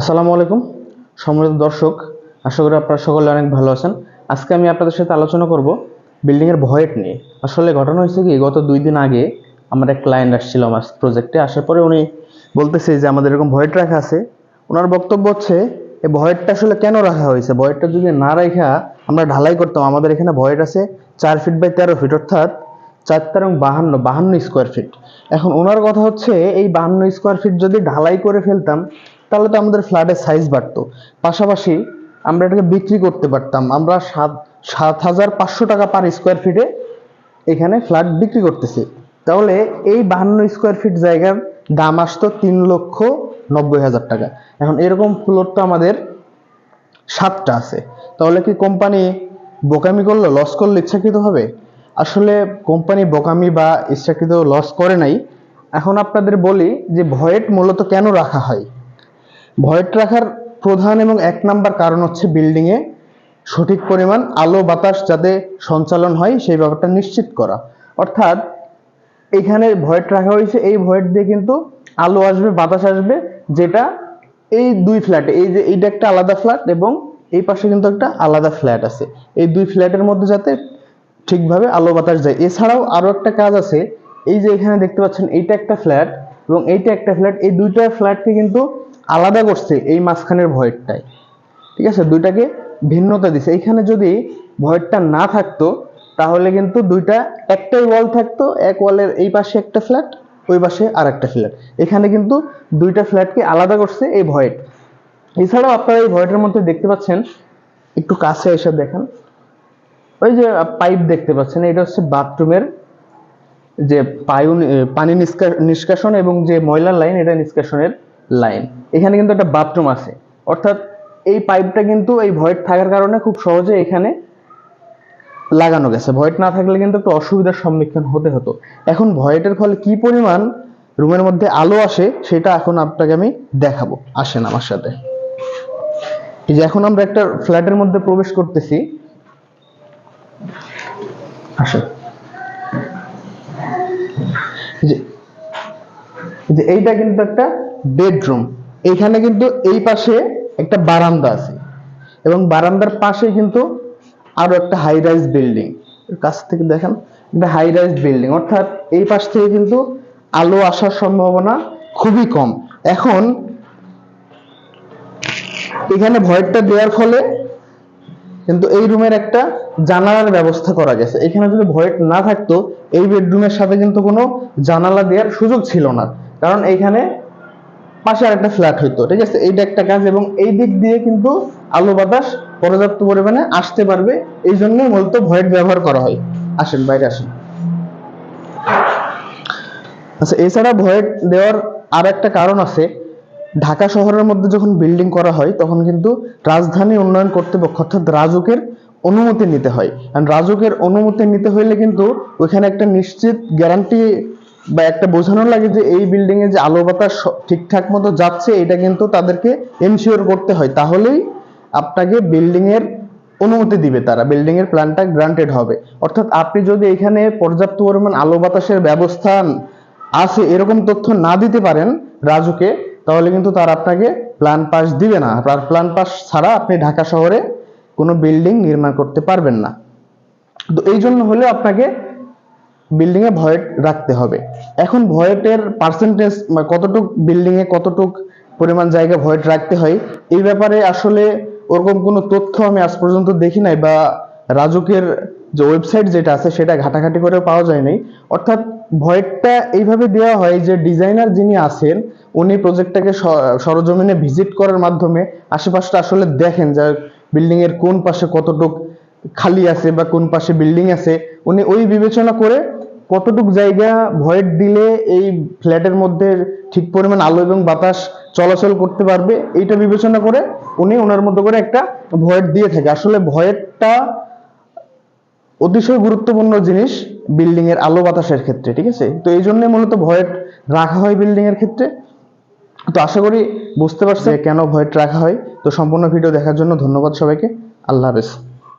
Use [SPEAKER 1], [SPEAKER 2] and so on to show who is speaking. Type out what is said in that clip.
[SPEAKER 1] আসসালামু আলাইকুম। সম্মানিত দর্শক, আশা করি আপনারা সকলে অনেক ভালো আছেন। আজকে আমি আপনাদের সাথে আলোচনা করব বিল্ডিংয়ের ভয়েট নিয়ে। আসলে ঘটনা হয়েছে কি, গত দুই দিন আগে আমার এক ক্লায়েন্ট আসছিল আমার প্রজেক্টে আসার পরে উনি বলতেছে যে আমাদের এরকম ভয়েট রাখা আছে। ওনার বক্তব্য হচ্ছে এই ভয়েটটা আসলে কেন রাখা হয়েছে? ভয়েটটা যদি না রাখা আমরা ঢালাই করতাম। আমাদের এখানে ভয়েট আছে চার ফিট বাই তেরো ফিট অর্থাৎ চার তেরো বাহান্ন বাহান্ন স্কোয়ার ফিট এখন ওনার কথা হচ্ছে, এই বাহান্ন স্কোয়ার ফিট যদি ঢালাই করে ফেলতাম তাহলে তো আমাদের ফ্ল্যাটের সাইজ বাড়তো। পাশাপাশি আমরা এটাকে বিক্রি করতে পারতাম। আমরা সাত সাত হাজার পাঁচশো টাকা পার স্কোয়ার ফিটে এখানে ফ্ল্যাট বিক্রি করতেছি। তাহলে এই বাহান্ন স্কোয়ার ফিট জায়গার দাম আসতো তিন লক্ষ নব্বই হাজার টাকা। এখন এরকম ফ্লোর তো আমাদের সাতটা আছে। তাহলে কি কোম্পানি বোকামি করল? লস করল ইচ্ছাকৃতভাবে? আসলে কোম্পানি বোকামি বা ইচ্ছাকৃত লস করে নাই। এখন আপনাদের বলি যে ভয়েট মূলত কেন রাখা হয়? ভয়েট রাখার প্রধান এবং এক নাম্বার কারণ হচ্ছে বিল্ডিংয়ে সঠিক পরিমাণ আলো, বাতাস যাতে সঞ্চালন হয়, সেই ব্যাপারটা নিশ্চিত করা। অর্থাৎ এখানে ভয়েট রাখা হয়েছে, এই ভয়েট দিয়ে কিন্তু আলো আসবে, বাতাস আসবে, যেটা এই দুই ফ্ল্যাটে, এই যে এইটা একটা আলাদা ফ্ল্যাট এবং এই পাশে কিন্তু একটা আলাদা ফ্ল্যাট আছে। এই দুই ফ্ল্যাটের মধ্যে যাতে ঠিকভাবে আলো, বাতাস যায়। এছাড়াও আরও একটা কাজ আছে, এই যে এখানে দেখতে পাচ্ছেন, এইটা একটা ফ্ল্যাট এবং এইটা একটা ফ্ল্যাট। এই দুইটা ফ্ল্যাটকে কিন্তু আলাদা করছে এই মাঝখানের ভয়েরটাই। ঠিক আছে? দুইটাকে ভিন্নতা দিছে। এইখানে যদি ভয়েরটা না থাকতো, তাহলে কিন্তু দুইটা একটাই ওয়াল থাকতো, এক ওয়ালের এই পাশে একটা ফ্ল্যাট ওই পাশে আর একটা ফ্ল্যাট এখানে কিন্তু দুইটা ফ্ল্যাটকে আলাদা করছে এই ভয়েট এছাড়াও আপনারা এই ভয়েটের মধ্যে দেখতে পাচ্ছেন, একটু কাছে এসে দেখেন। ওই যে পাইপ দেখতে পাচ্ছেন, এটা হচ্ছে বাথরুমের যে পায়ু পানি নিষ্কা- নিষ্কাশন এবং যে ময়লার লাইন এটা নিষ্কাশনের লাইন এখানে কিন্তু একটা বাথরুম আছে। অর্থাৎ এই পাইপটা কিন্তু এই ভয়েট থাকার কারণে খুব সহজে এখানে লাগানো গেছে। ভয়েট না থাকলে কিন্তু একটু অসুবিধার সম্মুখীন হতে হতো। এখন ভয়েটের ফলে কি পরিমাণ রুমের মধ্যে আলো আসে, সেটা এখন আপনাকে আমি দেখাবো। আসেন আমার সাথে। এই যে এখন আমরা একটা ফ্ল্যাটের মধ্যে প্রবেশ করতেছি। আসেন। যে এইটা কিন্তু একটা বেডরুম এইখানে কিন্তু এই পাশে একটা বারান্দা আছে। এবং বারান্দার পাশে কিন্তু আরও একটা হাই রাইজ বিল্ডিং কাছ থেকে দেখেন, একটা হাই রাইজ বিল্ডিং অর্থাৎ এই পাশ থেকে কিন্তু আলো আসার সম্ভাবনা খুবই কম। এখন এখানে ভয়েরটা দেওয়ার ফলে কিন্তু এই রুমের একটা জানালার ব্যবস্থা করা গেছে। এখানে যদি ভয়েট না থাকতো, এই বেডরুমের সাথে কিন্তু কোনো জানালা দেওয়ার সুযোগ ছিল না। কারণ এইখানে পাশে আরেকটা ফ্ল্যাট হইতো, ঠিক আছে? এইটা একটা কাজ এবং এই দিক দিয়ে কিন্তু আলো বাতাস পর্যাপ্ত পরিমাণে আসতে পারবে, এই জন্যই মূলত ভয়েট ব্যবহার করা হয়। আসেন, বাইরে আসেন। আচ্ছা এছাড়া ভয়েট দেওয়ার আর একটা কারণ আছে, ঢাকা শহরের মধ্যে যখন বিল্ডিং করা হয়, তখন কিন্তু রাজধানী উন্নয়ন কর্তৃপক্ষ, অর্থাৎ রাজুকের অনুমতি নিতে হয়। আর রাজুকের অনুমতি নিতে হইলে কিন্তু ওইখানে একটা নিশ্চিত গ্যারান্টি বা একটা বোঝানো লাগে যে এই বিল্ডিং এ যে আলো বাতাস ঠিকঠাক মতো যাচ্ছে, এটা কিন্তু তাদেরকে এনশিওর করতে হয়। তাহলেই আপনাকে বিল্ডিং এর অনুমতি দিবে তারা। বিল্ডিং এর প্ল্যানটা গ্রান্টেড হবে। অর্থাৎ আপনি যদি এখানে পর্যাপ্ত পরিমাণ আলো বাতাসের ব্যবস্থা আছে, এরকম তথ্য না দিতে পারেন রাজুকে, তাহলে কিন্তু তারা আপনাকে প্ল্যান পাস দিবে না। আর প্ল্যান পাস ছাড়া আপনি ঢাকা শহরে কোনো বিল্ডিং নির্মাণ করতে পারবেন না। তো এই জন্য হলে আপনাকে বিল্ডিং এ ভয়েট রাখতে হবে। এখন ভয়েটের পার্সেন্টেজ কতটুক বিল্ডিং এ কতটুক পরিমাণ জায়গা ভয়েট রাখতে হয়, এই ব্যাপারে আসলে ওরকম কোনো তথ্য আমি আজ পর্যন্ত দেখি নাই বা রাজুকের যে ওয়েবসাইট যেটা আছে সেটা ঘাটাঘাটি করে পাওয়া যায় নাই অর্থাৎ ভয়েটটা এইভাবে দেওয়া হয় যে ডিজাইনার যিনি আছেন, উনি প্রজেক্টটাকে সরজমিনে ভিজিট করার মাধ্যমে আশেপাশটা আসলে দেখেন যে বিল্ডিং এর কোন পাশে কতটুক খালি আছে বা কোন পাশে বিল্ডিং আছে। উনি ওই বিবেচনা করে কতটুক জায়গা ভয়েড দিলে এই ফ্ল্যাটের মধ্যে ঠিক পরিমাণ আলো এবং বাতাস চলাচল করতে পারবে, এইটা বিবেচনা করে উনি ওনার মতো করে একটা ভয়েড দিয়ে থাকে। আসলে ভয়েডটা অতিশয় গুরুত্বপূর্ণ জিনিস বিল্ডিং এর আলো বাতাসের ক্ষেত্রে, ঠিক আছে? তো এই জন্যই মূলত ভয়েড রাখা হয় বিল্ডিং এর ক্ষেত্রে। তো আশা করি বুঝতে পারছে কেন ভয়েড রাখা হয়। তো সম্পূর্ণ ভিডিও দেখার জন্য ধন্যবাদ সবাইকে। আল্লাহ হাফেজ।